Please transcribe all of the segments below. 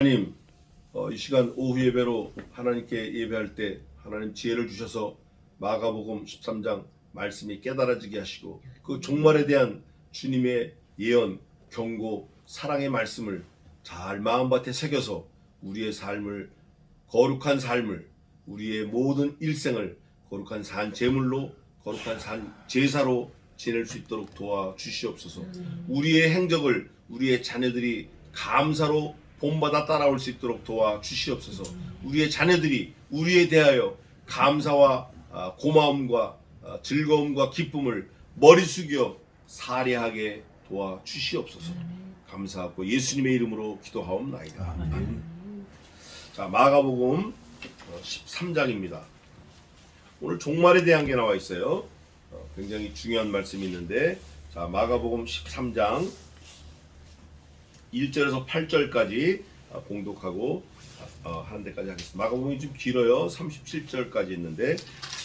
하나님 어, 이 시간 오후 예배로 하나님께 예배할 때 하나님 지혜를 주셔서 마가복음 13장 말씀이 깨달아지게 하시고 그 종말에 대한 주님의 예언, 경고, 사랑의 말씀을 잘 마음밭에 새겨서 우리의 삶을 거룩한 삶을 우리의 모든 일생을 거룩한 산 제물로 거룩한 산 제사로 지낼 수 있도록 도와 주시옵소서. 우리의 행적을 우리의 자녀들이 감사로 본받아 따라올 수 있도록 도와 주시옵소서. 우리의 자녀들이 우리에 대하여 감사와 아, 고마움과 아, 즐거움과 기쁨을 머리 숙여 살해하게 도와 주시옵소서. 감사하고 예수님의 이름으로 기도하옵나이다. 자 마가복음 13장입니다. 오늘 종말에 대한 게 나와 있어요. 어, 굉장히 중요한 말씀이 있는데 자 마가복음 13장 1절에서 8절까지 어, 공독하고 어, 하는 데까지 하겠습니다. 마가복음이 좀 길어요. 37절까지 있는데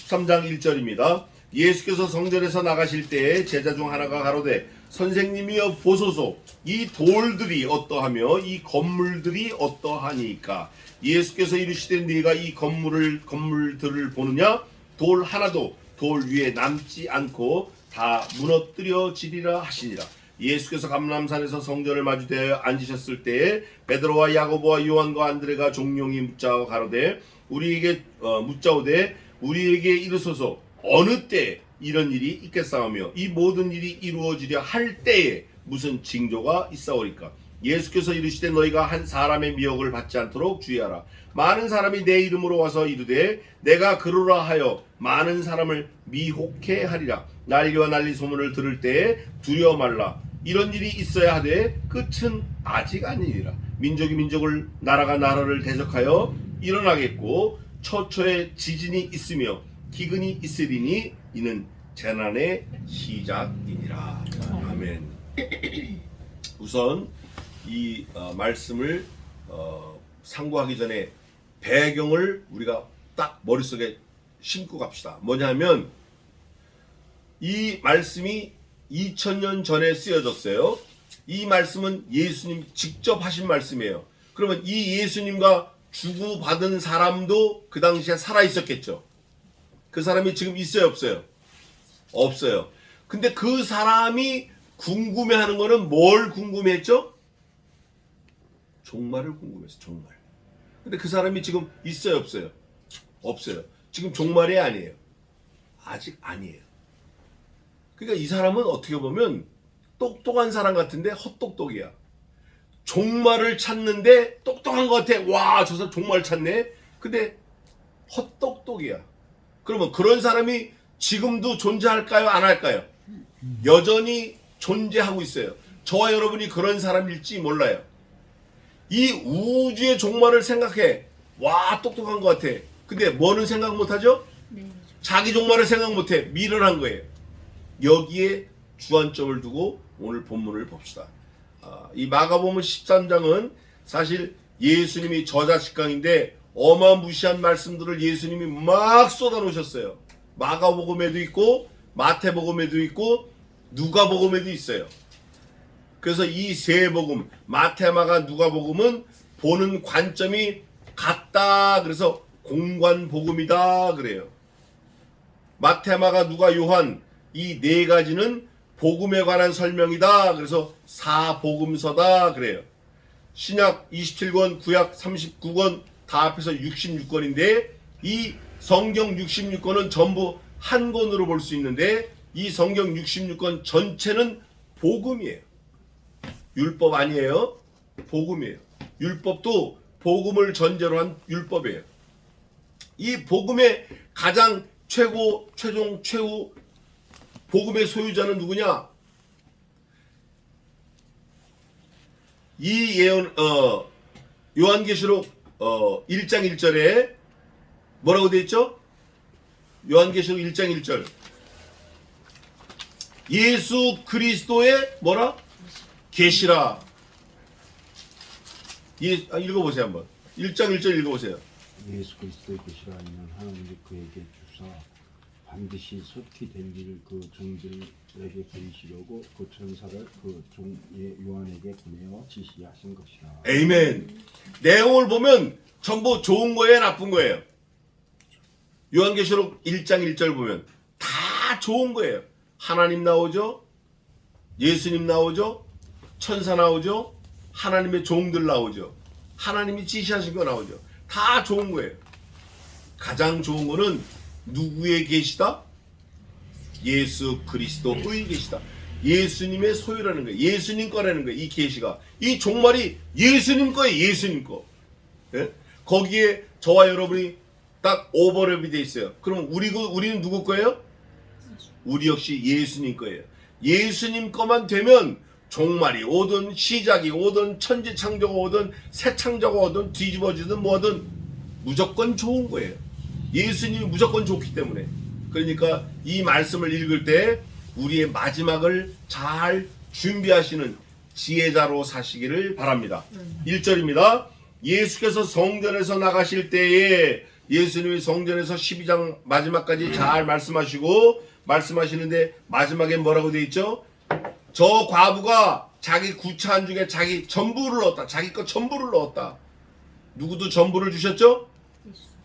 13장 1절입니다. 예수께서 성전에서 나가실 때에 제자 중 하나가 가로되 선생님이여 보소서 이 돌들이 어떠하며 이 건물들이 어떠하니까 예수께서 이르시되 네가 이 건물을 건물들을 보느냐 돌 하나도 돌 위에 남지 않고 다 무너뜨려지리라 하시니라 예수께서 감람산에서 성전을 마주대하여 앉으셨을 때에 베드로와 야고보와 요한과 안드레가 종용이 묻자와 가로되 우리에게 어, 묻자오되 우리에게 이르소서. 어느 때 이런 일이 있겠사오며 이 모든 일이 이루어지려 할 때에 무슨 징조가 있사오리까? 예수께서 이르시되 너희가 한 사람의 미혹을 받지 않도록 주의하라. 많은 사람이 내 이름으로 와서 이르되 내가 그러라 하여 많은 사람을 미혹해 하리라. 난리와 난리 소문을 들을 때에 두려워 말라 이런 일이 있어야 하되 끝은 아직 아니니라. 민족이 민족을 나라가 나라를 대적하여 일어나겠고 처처에 지진이 있으며 기근이 있으리니 이는 재난의 시작이니라. 아멘. 우선 이 어, 말씀을 어, 상고하기 전에 배경을 우리가 딱 머릿속에 심고 갑시다. 뭐냐면 이 말씀이 2000년 전에 쓰여졌어요. 이 말씀은 예수님 직접 하신 말씀이에요. 그러면 이 예수님과 주고받은 사람도 그 당시에 살아 있었겠죠. 그 사람이 지금 있어요, 없어요? 없어요. 근데 그 사람이 궁금해하는 거는 뭘 궁금했죠? 종말을 궁금했어, 종말. 근데 그 사람이 지금 있어요, 없어요? 없어요. 지금 종말이 아니에요. 아직 아니에요. 그러니까 이 사람은 어떻게 보면 똑똑한 사람 같은데 헛똑똑이야. 종말을 찾는데 똑똑한 것 같아. 와, 저 사람 종말 찾네. 근데 헛똑똑이야. 그러면 그런 사람이 지금도 존재할까요? 안 할까요? 여전히 존재하고 있어요. 저와 여러분이 그런 사람일지 몰라요. 이 우주의 종말을 생각해. 와, 똑똑한 것 같아. 근데 뭐는 생각 못 하죠? 자기 종말을 생각 못 해. 미련한 거예요. 여기에 주안점을 두고 오늘 본문을 봅시다. 아, 이 마가복음 13장은 사실 예수님이 저자식강인데 어마무시한 말씀들을 예수님이 막 쏟아놓으셨어요. 마가복음에도 있고 마태복음에도 있고 누가복음에도 있어요. 그래서 이 세 복음 마테마가 누가복음은 보는 관점이 같다. 그래서 공관 복음이다 그래요. 마테마가 누가 요한 이 네 가지는 복음에 관한 설명이다. 그래서 사복음서다 그래요. 신약 27권, 구약 39권 다 합해서 66권인데 이 성경 66권은 전부 한 권으로 볼 수 있는데 이 성경 66권 전체는 복음이에요. 율법 아니에요. 복음이에요. 율법도 복음을 전제로 한 율법이에요. 이 복음의 가장 최고, 최종, 최후 복음의 소유자는 누구냐? 이 예언 어 요한계시록 어 1장 1절에 뭐라고 되어 있죠? 요한계시록 1장 1절. 예수 그리스도의 뭐라? 계시라. 예, 아, 읽어보세요 한번. 1장 1절 읽어보세요. 예수 그리스도의 계시라 하나님이 그에게 주사 반드시 속히 될일그 종들에게 보이시려고 그 천사를 그종 요한에게 보내어 지시하신 것이라. 에이멘. 내용을 보면 전부 좋은 거예요, 나쁜 거예요. 요한계시록 1장 1절 보면 다 좋은 거예요. 하나님 나오죠. 예수님 나오죠. 천사 나오죠. 하나님의 종들 나오죠. 하나님이 지시하신 거 나오죠. 다 좋은 거예요. 가장 좋은 거는 누구의 계시다? 예수 그리스도의 계시다. 예수님의 소유라는 거예요. 예수님 거라는 거예요. 이 계시가 이 종말이 예수님 거예요. 예수님 거. 예? 거기에 저와 여러분이 딱 오버랩이 돼 있어요. 그럼 우리 그 우리는 누구 거예요? 우리 역시 예수님 거예요. 예수님 거만 되면 종말이 오든 시작이 오든 천지 창조가 오든 새 창조가 오든 뒤집어지든 뭐든 무조건 좋은 거예요. 예수님이 무조건 좋기 때문에. 그러니까 이 말씀을 읽을 때 우리의 마지막을 잘 준비하시는 지혜자로 사시기를 바랍니다. 1절입니다. 예수께서 성전에서 나가실 때에 예수님이 성전에서 12장 마지막까지 잘 말씀하시고 말씀하시는데 마지막에 뭐라고 돼 있죠? 저 과부가 자기 구차한 중에 자기 전부를 넣었다. 자기 거 전부를 넣었다. 누구도 전부를 주셨죠?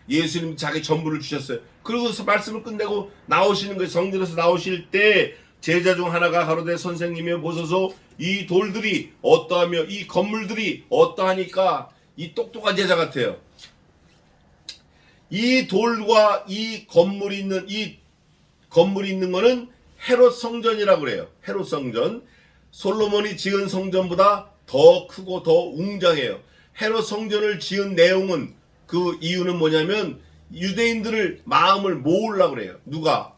예수님 자기 전부를 주셨어요. 그러고서 말씀을 끝내고 나오시는 거예요. 성전에서 나오실 때 제자 중 하나가 가로되 선생님의 보소서 이 돌들이 어떠하며 이 건물들이 어떠하니까 이 똑똑한 제자 같아요. 이 돌과 이 건물이 있는 이 건물이 있는 거는 헤롯 성전이라고 그래요. 헤롯 성전. 솔로몬이 지은 성전보다 더 크고 더 웅장해요. 헤롯 성전을 지은 내용은 그 이유는 뭐냐면 유대인들을 마음을 모으려고 그래요. 누가?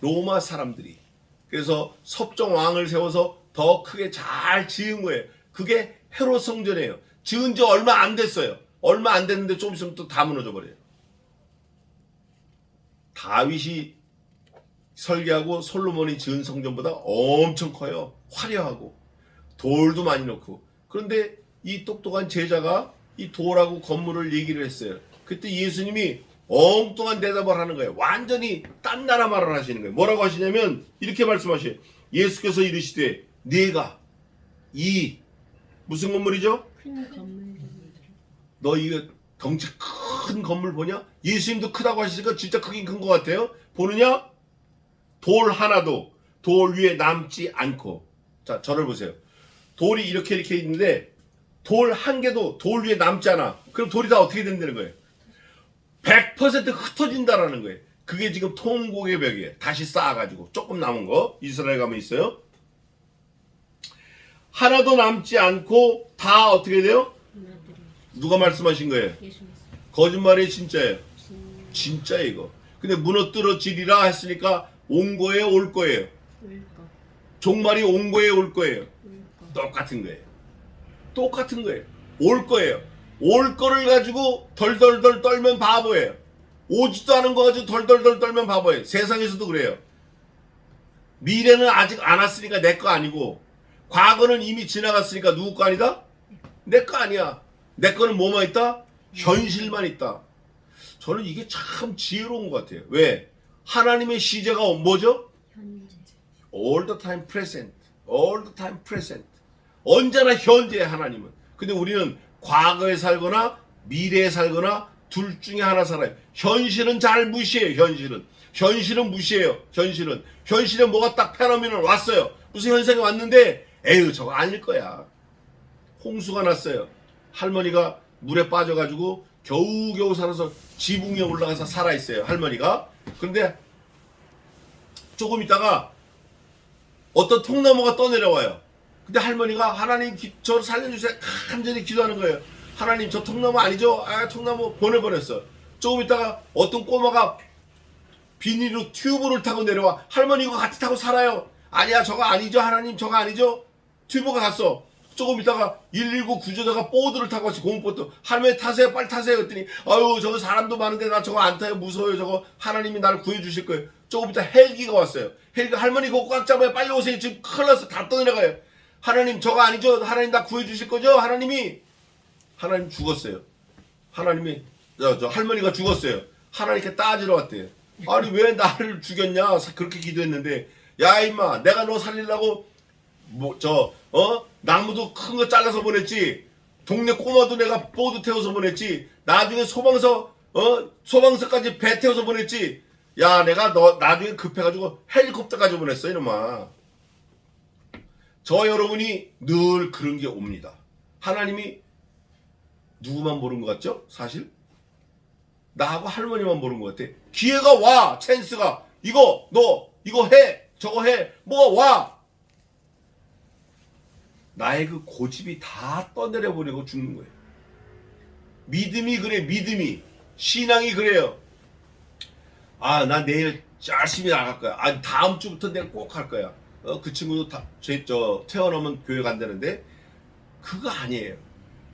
로마 사람들이. 그래서 섭정 왕을 세워서 더 크게 잘 지은 거예요. 그게 헤롯 성전이에요. 지은 지 얼마 안 됐어요. 얼마 안 됐는데 좀 있으면 또 다 무너져 버려요. 다윗이 설계하고 솔로몬이 지은 성전보다 엄청 커요. 화려하고 돌도 많이 넣고. 그런데 이 똑똑한 제자가 이 돌하고 건물을 얘기를 했어요. 그때 예수님이 엉뚱한 대답을 하는 거예요. 완전히 딴 나라 말을 하시는 거예요. 뭐라고 하시냐면 이렇게 말씀하셔요. 예수께서 이르시되 네가 이 무슨 건물이죠? 큰 건물들 너 이거 덩치 큰 건물 보냐? 예수님도 크다고 하시니까 진짜 크긴 큰 것 같아요. 보느냐? 돌 하나도 돌 위에 남지 않고. 자, 저를 보세요. 돌이 이렇게 이렇게 있는데 돌 한 개도 돌 위에 남지 않아. 그럼 돌이 다 어떻게 된다는 거예요? 100% 흩어진다라는 거예요. 그게 지금 통곡의 벽이에요. 다시 쌓아가지고 조금 남은 거 이스라엘 가면 있어요. 하나도 남지 않고 다 어떻게 돼요? 누가 말씀하신 거예요? 거짓말이 진짜예요. 진 진짜 이거. 근데 무너뜨려지리라 했으니까 온 거예요, 올 거예요. 종말이 온 거예요, 올 거예요. 똑같은 거예요. 똑같은 거예요. 올 거예요. 올 거를 가지고 덜덜덜 떨면 바보예요. 오지도 않은 거 가지고 덜덜덜 떨면 바보예요. 세상에서도 그래요. 미래는 아직 안 왔으니까 내 거 아니고 과거는 이미 지나갔으니까 누구 거 아니다? 내 거 아니야. 내 거는 뭐만 있다? 현실만 있다. 저는 이게 참 지혜로운 것 같아요. 왜? 하나님의 시제가 뭐죠? 현재 all the time present. all the time present. 언제나 현재의 하나님은. 근데 우리는 과거에 살거나 미래에 살거나 둘 중에 하나 살아요. 현실은 잘 무시해요. 현실은. 현실은 무시해요. 현실은. 현실에 뭐가 딱 페노미널 왔어요. 무슨 현상이 왔는데 에휴 저거 아닐 거야. 홍수가 났어요. 할머니가 물에 빠져가지고 겨우겨우 살아서 지붕 위에 올라가서 살아있어요. 할머니가. 근데 조금 있다가 어떤 통나무가 떠내려와요. 근데 할머니가 하나님 기, 저 살려주세요. 간절히 기도하는 거예요. 하나님 저 통나무 아니죠? 아 통나무 보내버렸어. 조금 있다가 어떤 꼬마가 비닐로 튜브를 타고 내려와. 할머니 이거 같이 타고 살아요. 아니야 저거 아니죠 하나님 저거 아니죠? 튜브가 갔어. 조금 있다가 119 구조자가 보드를 타고 왔지 고무보드 할머니 타세요 빨리 타세요 그랬더니 아유 저거 사람도 많은데 나 저거 안 타요 무서워요 저거 하나님이 나를 구해주실 거예요 조금 있다 헬기가 왔어요 헬기가 할머니 그거 꽉 잡아요 빨리 오세요 지금 큰일 났어 다 떠내려가요 하나님 저거 아니죠. 하나님 나 구해주실 거죠? 하나님이 하나님 죽었어요. 하나님이 저, 저 할머니가 죽었어요. 하나님께 따지러 왔대요. 아니 왜 나를 죽였냐? 사- 그렇게 기도했는데 야 임마 내가 너 살리려고 뭐 저 어? 나무도 큰 거 잘라서 보냈지. 동네 꼬마도 내가 보드 태워서 보냈지. 나중에 소방서 어? 소방서까지 배 태워서 보냈지. 야 내가 너 나중에 급해가지고 헬리콥터까지 보냈어 이놈아 저 여러분이 늘 그런 게 옵니다 하나님이 누구만 모르는 것 같죠 사실 나하고 할머니만 모르는 것 같아. 기회가 와, 찬스가. 이거, 너, 이거 해, 저거 해, 뭐가 와. 나의 그 고집이 다 떠내려버리고 죽는 거예요. 믿음이 그래, 믿음이. 신앙이 그래요. 아, 나 내일 열심히 나갈 거야. 아, 다음 주부터 내가 꼭 할 거야. 어, 그 친구도 다, 제, 저, 태어나면 교회 간다는데, 그거 아니에요.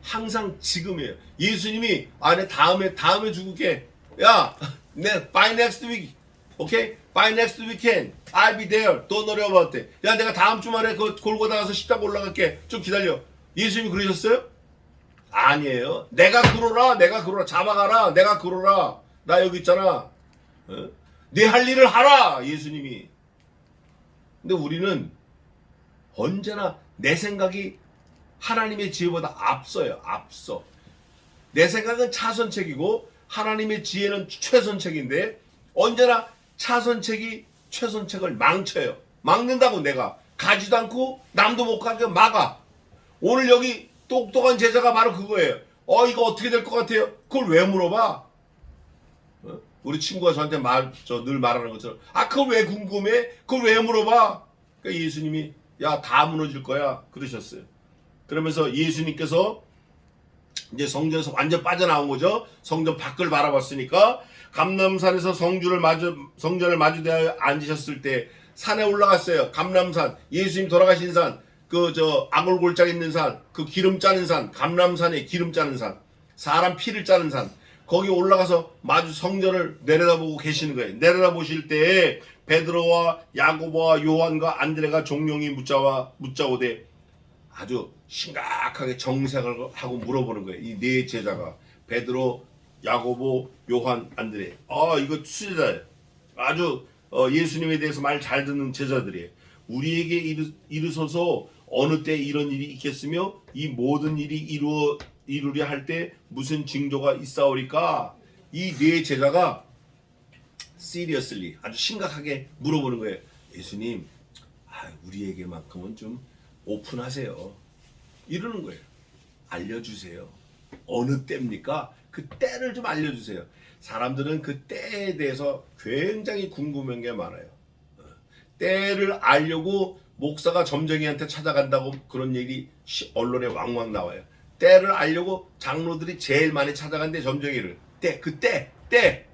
항상 지금이에요. 예수님이 아 내 다음에 다음에 죽을게. 야, 내 by next week, 오케이? By next weekend, I'll be there. Don't worry. 야, 내가 다음 주말에 그 골고다 가서 십자가 올라갈게. 좀 기다려. 예수님이 그러셨어요? 아니에요. 내가 그러라, 내가 그러라, 잡아가라, 내가 그러라. 나 여기 있잖아. 어? 내할 일을 하라, 예수님이. 근데 우리는 언제나 내 생각이 하나님의 지혜보다 앞서요. 앞서. 내 생각은 차선책이고 하나님의 지혜는 최선책인데 언제나 차선책이 최선책을 망쳐요. 막는다고 내가 가지도 않고 남도 못 가게 막아. 오늘 여기 똑똑한 제자가 바로 그거예요. 어 이거 어떻게 될 것 같아요? 그걸 왜 물어봐? 어? 우리 친구가 저한테 말 저 늘 말하는 것처럼 아 그걸 왜 궁금해? 그걸 왜 물어봐? 그러니까 예수님이 야 다 무너질 거야 그러셨어요. 그러면서 예수님께서 이제 성전에서 완전 빠져나온 거죠. 성전 밖을 바라봤으니까 감남산에서 성주를 마주 성전을 마주대하여 앉으셨을 때 산에 올라갔어요. 감남산 예수님 돌아가신 산 그저 아골골짝 있는 산 그 기름 짜는 산 감남산에 기름 짜는 산 사람 피를 짜는 산 거기 올라가서 마주 성전을 내려다보고 계시는 거예요. 내려다보실 때 베드로와 야고보와 요한과 안드레가 종용이 묻자와 묻자오되 아주 심각하게 정색을 하고 물어보는 거예요. 이 네 제자가 베드로, 야고보, 요한, 안드레. 아 이거 수제자예요. 아주 어, 예수님에 대해서 말 잘 듣는 제자들이에요. 우리에게 이르, 이르소서 어느 때 이런 일이 있겠으며 이 모든 일이 이루어 이루려 할 때 무슨 징조가 있사오리까? 이 네 제자가 seriously 아주 심각하게 물어보는 거예요. 예수님, 아, 우리에게만큼은 좀 오픈하세요. 이러는 거예요. 알려주세요. 어느 때입니까? 그 때를 좀 알려주세요. 사람들은 그 때에 대해서 굉장히 궁금한 게 많아요. 어, 때를 알려고 목사가 점쟁이한테 찾아간다고 그런 얘기 시- 언론에 왕왕 나와요. 때를 알려고 장로들이 제일 많이 찾아간대 점쟁이를. 때, 그 때, 때.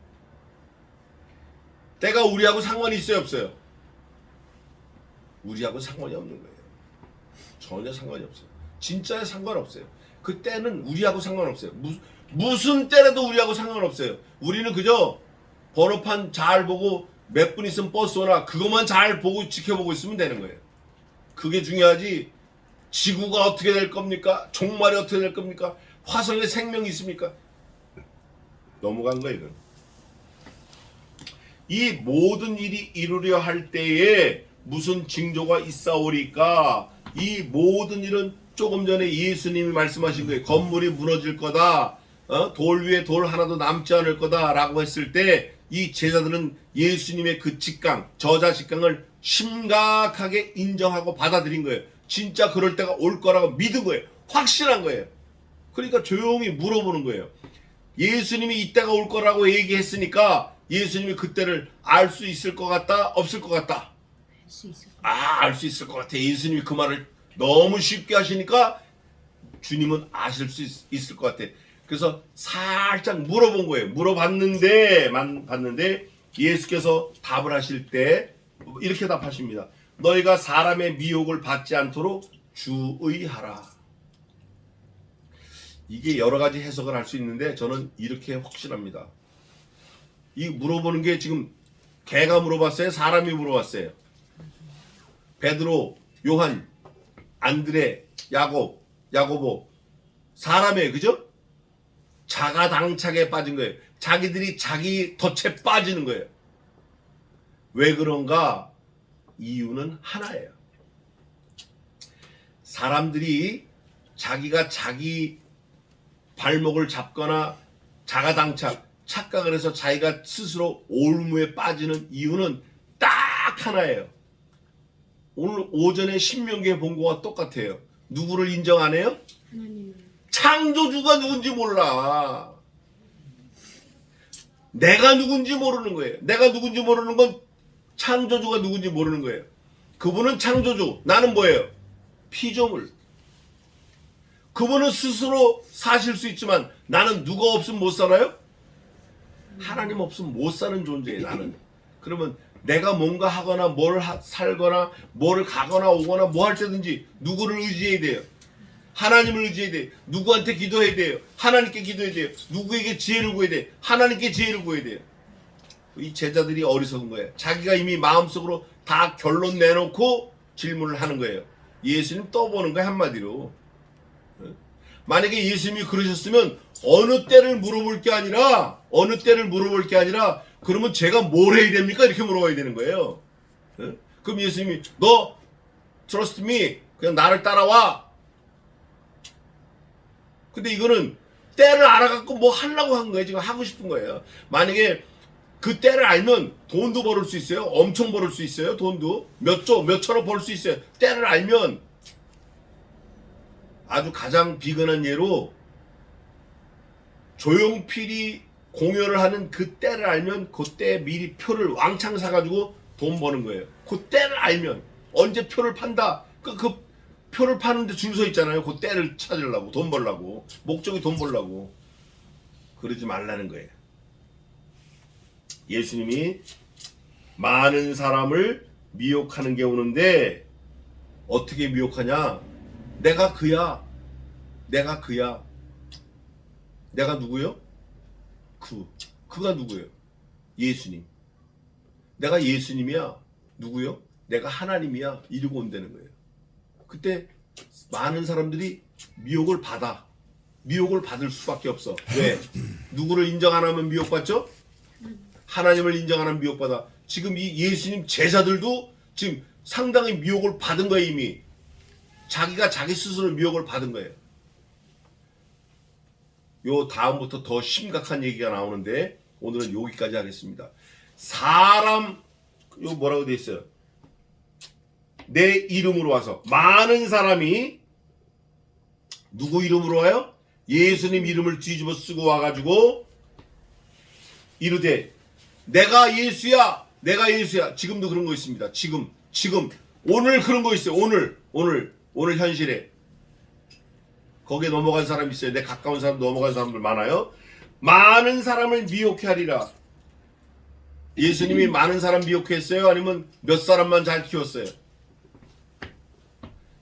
때가 우리하고 상관이 있어요, 없어요? 우리하고 상관이 없는 거예요. 전혀 상관이 없어요. 진짜 상관없어요. 그 때는 우리하고 상관없어요. 무, 무슨 때라도 우리하고 상관없어요. 우리는 그저 번호판 잘 보고 몇 분 있으면 버스 오나 그것만 잘 보고 지켜보고 있으면 되는 거예요. 그게 중요하지. 지구가 어떻게 될 겁니까? 종말이 어떻게 될 겁니까? 화성에 생명이 있습니까? 넘어간 거예요, 이건. 이 모든 일이 이루려 할 때에 무슨 징조가 있사오리까? 이 모든 일은 조금 전에 예수님이 말씀하신 거예요. 건물이 무너질 거다. 어? 돌 위에 돌 하나도 남지 않을 거다라고 했을 때 이 제자들은 예수님의 그 직강, 저자 직강을 심각하게 인정하고 받아들인 거예요. 진짜 그럴 때가 올 거라고 믿은 거예요. 확실한 거예요. 그러니까 조용히 물어보는 거예요. 예수님이 이때가 올 거라고 얘기했으니까 예수님이 그때를 알 수 있을 것 같다, 없을 것 같다. 할수 있을 것 아, 알 수 있을 것 같아. 예수님이 그 말을 너무 쉽게 하시니까 주님은 아실 수 있, 을것 같아. 그래서 살짝 물어본 거예요. 물어봤는데, 만 봤는데 예수께서 답을 하실 때 이렇게 답하십니다. 너희가 사람의 미혹을 받지 않도록 주의하라. 이게 여러 가지 해석을 할 수 있는데 저는 이렇게 확신합니다. 이 물어보는 게 지금 개가 물어봤어요? 사람이 물어봤어요? 베드로, 요한, 안드레, 야곱, 야고보 사람이에요. 그죠? 자가당착에 빠진 거예요. 자기들이 자기 덫에 빠지는 거예요. 왜 그런가? 이유는 하나예요. 사람들이 자기가 자기 발목을 잡거나 자가당착, 착각을 해서 자기가 스스로 올무에 빠지는 이유는 딱 하나예요. 오늘 오전에 신명기에 본 거와 똑같아요. 누구를 인정 안 해요? 창조주가 누군지 몰라. 내가 누군지 모르는 거예요. 내가 누군지 모르는 건 창조주가 누군지 모르는 거예요. 그분은 창조주, 나는 뭐예요? 피조물. 그분은 스스로 사실 수 있지만 나는 누가 없으면 못 살아요? 하나님 없으면 못 사는 존재예요, 나는. 그러면 내가 뭔가 하거나 뭘 하- 살거나 뭐를 가거나 오거나 뭐 할 때든지 누구를 의지해야 돼요. 하나님을 의지해야 돼. 누구한테 기도해야 돼요. 하나님께 기도해야 돼요. 누구에게 지혜를 구해야 돼. 하나님께 지혜를 구해야 돼요. 이 제자들이 어리석은 거예요. 자기가 이미 마음속으로 다 결론 내놓고 질문을 하는 거예요. 예수님 떠보는 거예요, 한마디로. 어? 만약에 예수님이 그러셨으면 어느 때를 물어볼 게 아니라 어느 때를 물어볼 게 아니라 그러면 제가 뭘 해야 됩니까? 이렇게 물어봐야 되는 거예요. 어? 그럼 예수님이 너 trust me 그냥 나를 따라와 근데 이거는 때를 알아갖고 뭐 하려고 한 거예요. 지금 하고 싶은 거예요. 만약에 그 때를 알면 돈도 벌을 수 있어요. 엄청 벌을 수 있어요. 돈도 몇 조, 몇 천억 벌 수 있어요. 때를 알면 아주 가장 비근한 예로 조용필이 공연을 하는 그 때를 알면 그때 미리 표를 왕창 사가지고 돈 버는 거예요. 그 때를 알면 언제 표를 판다. 그, 그 표를 파는데 줄 서 있잖아요. 그 때를 찾으려고 돈 벌려고 목적이 돈 벌려고 그러지 말라는 거예요. 예수님이 많은 사람을 미혹하는 게 오는데 어떻게 미혹하냐? 내가 그야. 내가 그야. 내가 누구요? 그. 그가 누구예요? 예수님. 내가 예수님이야. 누구요? 내가 하나님이야. 이러고 온다는 거예요. 그때 많은 사람들이 미혹을 받아. 미혹을 받을 수밖에 없어. 왜? 누구를 인정 안 하면 미혹받죠? 하나님을 인정 안 하면 미혹받아. 지금 이 예수님 제자들도 지금 상당히 미혹을 받은 거예요, 이미. 자기가 자기 스스로 미혹을 받은 거예요. 요 다음부터 더 심각한 얘기가 나오는데 오늘은 여기까지 하겠습니다. 사람 요 뭐라고 돼 있어요? 내 이름으로 와서 많은 사람이 누구 이름으로 와요? 예수님 이름을 뒤집어 쓰고 와가지고 이르되 내가 예수야. 내가 예수야. 지금도 그런 거 있습니다. 지금. 지금. 오늘 그런 거 있어요. 오늘. 오늘. 오늘 현실에. 거기에 넘어간 사람 있어요. 내 가까운 사람 넘어간 사람들 많아요. 많은 사람을 미혹해 하리라. 예수님이 많은 사람 미혹했어요? 아니면 몇 사람만 잘 키웠어요?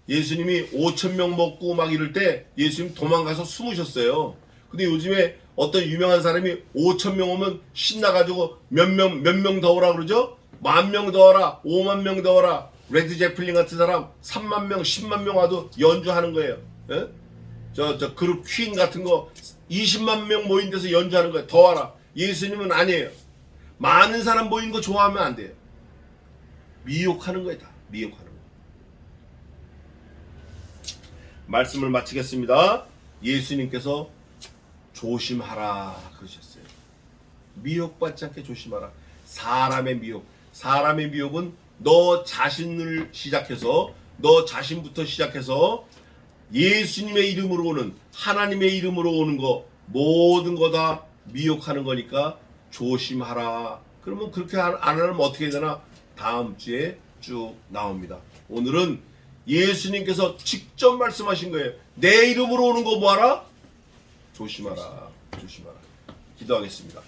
예수님이 5천 명 먹고 막 이럴 때 예수님 도망가서 숨으셨어요. 근데 요즘에 어떤 유명한 사람이 5천 명 오면 신나가지고 몇 명 몇 명 더 오라 그러죠? 만 명더 오라, 5만 명더 오라. 레드 제플린 같은 사람 3만 명, 10만 명 와도 연주하는 거예요. 예? 저, 저 그룹 퀸 같은 거 20만 명 모인 데서 연주하는 거예요. 더 와라. 예수님은 아니에요. 많은 사람 모인 거 좋아하면 안 돼요. 미혹하는 거예요, 다. 미혹하는 거. 말씀을 마치겠습니다. 예수님께서 조심하라 그러셨어요. 미혹받지 않게 조심하라. 사람의 미혹. 사람의 미혹은 너 자신을 시작해서 너 자신부터 시작해서 예수님의 이름으로 오는 하나님의 이름으로 오는 거 모든 거 다 미혹하는 거니까 조심하라. 그러면 그렇게 안, 안 하면 어떻게 되나? 다음 주에 쭉 나옵니다. 오늘은 예수님께서 직접 말씀하신 거예요. 내 이름으로 오는 거 뭐하라? 조심하라. 조심하라. 기도하겠습니다.